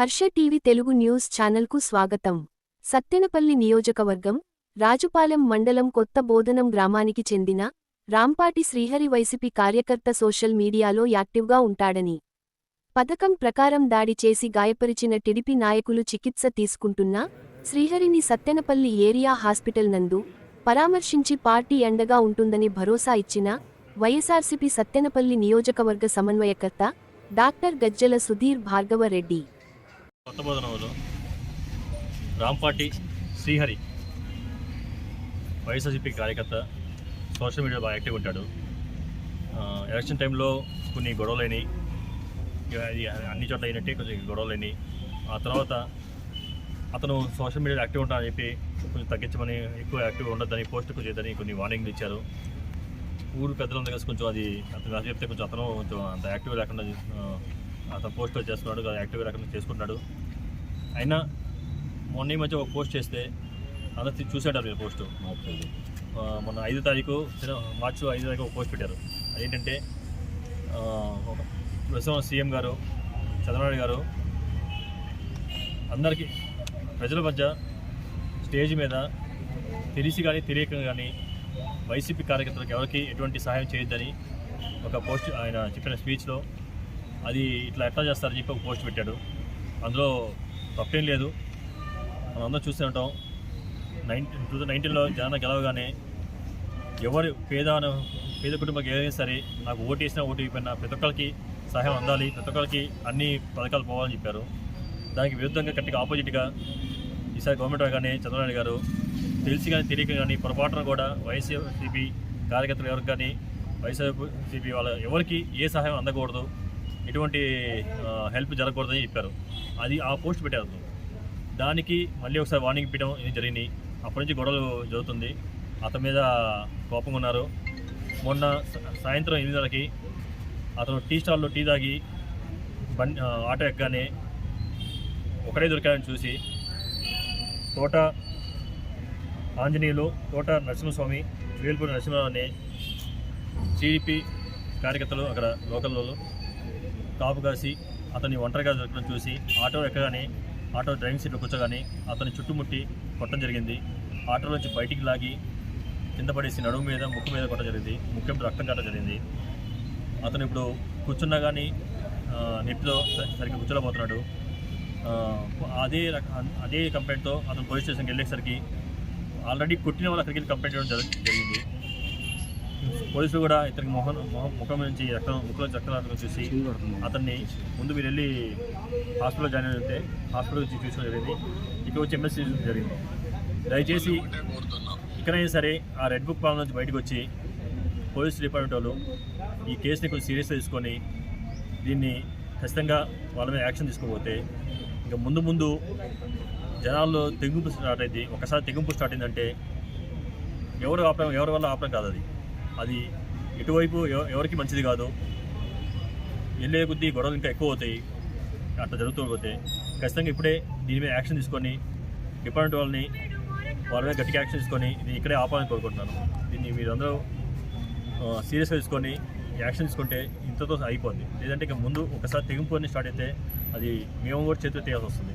Harsha TV Telugu news ఛానల్కు స్వాగతం. సత్తెనపల్లి నియోజకవర్గం రాజుపాలెం మండలం కొత్త బోధనం గ్రామానికి చెందిన రాంపాటి శ్రీహరి వైసీపీ కార్యకర్త సోషల్ మీడియాలో యాక్టివ్గా ఉంటాడని పథకం ప్రకారం దాడి చేసి గాయపరిచిన టిడిపి నాయకులు చికిత్స తీసుకుంటున్న శ్రీహరిని సత్తెనపల్లి ఏరియా హాస్పిటల్ నందు పరామర్శించి పార్టీ అండగా ఉంటుందని భరోసా ఇచ్చిన వైఎస్ఆర్సీపీ సత్తెనపల్లి నియోజకవర్గ సమన్వయకర్త డాక్టర్ గజ్జల సుధీర్ భార్గవరెడ్డి కొత్త బోధనలో రాంపాటి శ్రీహరి వైఎస్ఆర్సీపీ కార్యకర్త సోషల్ మీడియా బాగా యాక్టివ్ ఉంటాడు. ఎలక్షన్ టైంలో కొన్ని గొడవలేని అది అన్ని చోట్ల అయినట్టే కొంచెం గొడవలేని ఆ తర్వాత అతను సోషల్ మీడియాలో యాక్టివ్ ఉంటానని చెప్పి కొంచెం తగ్గించమని ఎక్కువ యాక్టివ్గా ఉండొద్దని పోస్ట్ ఎక్కువ చేయదని కొన్ని వార్నింగ్లు ఇచ్చారు. ఊరు పెద్దలందరూ కలిసి కొంచెం అది అతను చెప్తే కొంచెం అతను కొంచెం అంత యాక్టివ్ లేకుండా అతను పోస్ట్ చేస్తున్నాడు యాక్టివ్ లేకుండా చేసుకుంటున్నాడు. అయినా మొన్న ఈ మధ్య ఒక పోస్ట్ చేస్తే అందరూ చూసేటారు మీరు పోస్ట్. మొన్న ఐదో తారీఖు మార్చి ఐదో తారీఖు ఒక పోస్ట్ పెట్టారు. అదేంటంటే ప్రస్తుతం సీఎం గారు చంద్రబాబు గారు అందరికీ ప్రజల మధ్య స్టేజ్ మీద తెలిసి కానీ తెలియక కానీ వైసీపీ కార్యకర్తలకు ఎవరికి ఎటువంటి సహాయం చేయొద్దని ఒక పోస్ట్ ఆయన చెప్పిన స్పీచ్లో అది ఇట్లా ఎట్లా చేస్తారని చెప్పి ఒక పోస్ట్ పెట్టాడు. అందులో తప్పేం లేదు. మనం అందరం చూస్తూ ఉంటాం. నైన్టీన్ టూ థౌసండ్ నైన్టీన్లో జగన్ గెలవగానే ఎవరు పేద పేద కుటుంబం ఏదైనా సరే నాకు ఓటు వేసినా ఓటు అయిపోయినా ప్రతి ఒక్కరికి సహాయం అందాలి. ప్రతి ఒక్కరికి అన్ని పథకాలు పోవాలని చెప్పారు. దానికి విరుద్ధంగా గట్టిగా ఆపోజిట్గా ఈసారి గవర్నమెంట్ రాగానే చంద్రబాబు గారు తెలిసి కానీ తెలియక కానీ పొరపాటున కూడా వైఎస్ఆర్సీపీ కార్యకర్తలు ఎవరికి కానీ వైఎస్ఆర్సీపీ వాళ్ళ ఎవరికి ఏ సహాయం అందకూడదు. ఎటువంటి హెల్ప్ జరగకూడదని చెప్పారు. అది ఆ పోస్ట్ పెట్టారు. దానికి మళ్ళీ ఒకసారి వార్నింగ్ పెట్టడం ఇది జరిగింది. అప్పటి నుంచి గొడవలు జరుగుతుంది. అతని మీద కోపంగా ఉన్నారు. మొన్న సాయంత్రం ఎనిమిదిన్నరకి అతను టీ స్టాల్లో టీ తాగి బండి ఆటో ఎక్కగానే ఒకడే దొరికాడని చూసి తోట ఆంజనేయులు తోట నరసింహస్వామి వేల్పూరి నరసింహరావు అనే టీడీపీ కార్యకర్తలు అక్కడ లోకల్లో కాపు కాసి అతన్ని ఒంటరిగా దొరకడం చూసి ఆటో ఎక్కగానే ఆటో డ్రైవింగ్ సీట్లో కూర్చోగానే అతన్ని చుట్టుముట్టి కొట్టడం జరిగింది. ఆటోలోంచి బయటికి లాగి కింద పడేసి నడుము మీద ముక్కు మీద కొట్టడం జరిగింది. ముఖ్యం రక్తం కట్టడం జరిగింది. అతను ఇప్పుడు కూర్చున్నా కానీ నెట్లో సరిగ్గా కూర్చోలేకపోతున్నాడు. అదే అదే కంప్లైంట్తో అతను పోలీస్ స్టేషన్కి వెళ్ళేసరికి ఆల్రెడీ కొట్టిన వాళ్ళు అక్కడికి వెళ్ళి కంప్లైంట్ చేయడం జరిగింది. పోలీసులు కూడా ఇతనికి మొహం మొహం ముఖం నుంచి రక్తం ముఖంలో రక్తం చూసి అతన్ని ముందు మీరు వెళ్ళి హాస్పిటల్లో జాయిన్ అయితే హాస్పిటల్ వచ్చి చూసుకోవడం జరిగింది. ఇక్కడ వచ్చి ఎంఎస్సీ జరిగింది. దయచేసి ఇక్కడైనా సరే ఆ రెడ్ బుక్ పాలన నుంచి బయటకు వచ్చి పోలీస్ డిపార్ట్మెంట్ వాళ్ళు ఈ కేసుని కొంచెం సీరియస్గా తీసుకొని దీన్ని ఖచ్చితంగా వాళ్ళ మీద యాక్షన్ తీసుకోకపోతే ఇంకా ముందు ముందు జనాల్లో తెగింపు స్టార్ట్ అయింది. ఒకసారి తెగింపు స్టార్ట్ అయిందంటే ఎవరు ఆపడం ఎవరి వల్ల ఆపడం కాదు అది. అది ఎటువైపు ఎవ- ఎవరికి మంచిది కాదు. వెళ్ళే కొద్దీ గొడవలు ఇంకా ఎక్కువ అవుతాయి అట్లా జరుగుతూ పోతే ఖచ్చితంగా ఇప్పుడే దీని మీద యాక్షన్ తీసుకొని డిపార్ట్మెంట్ వాళ్ళని వాళ్ళ మీద గట్టిగా యాక్షన్ తీసుకొని ఇది ఇక్కడే ఆపాలని కోరుకుంటున్నాను. దీన్ని మీరందరూ సీరియస్గా తీసుకొని యాక్షన్ తీసుకుంటే ఇంతతో అయిపోద్ది. లేదంటే ఇక ముందు ఒకసారి తెగింపు అని స్టార్ట్ అయితే అది మేము కూడా చేతులు తీయాల్సి వస్తుంది.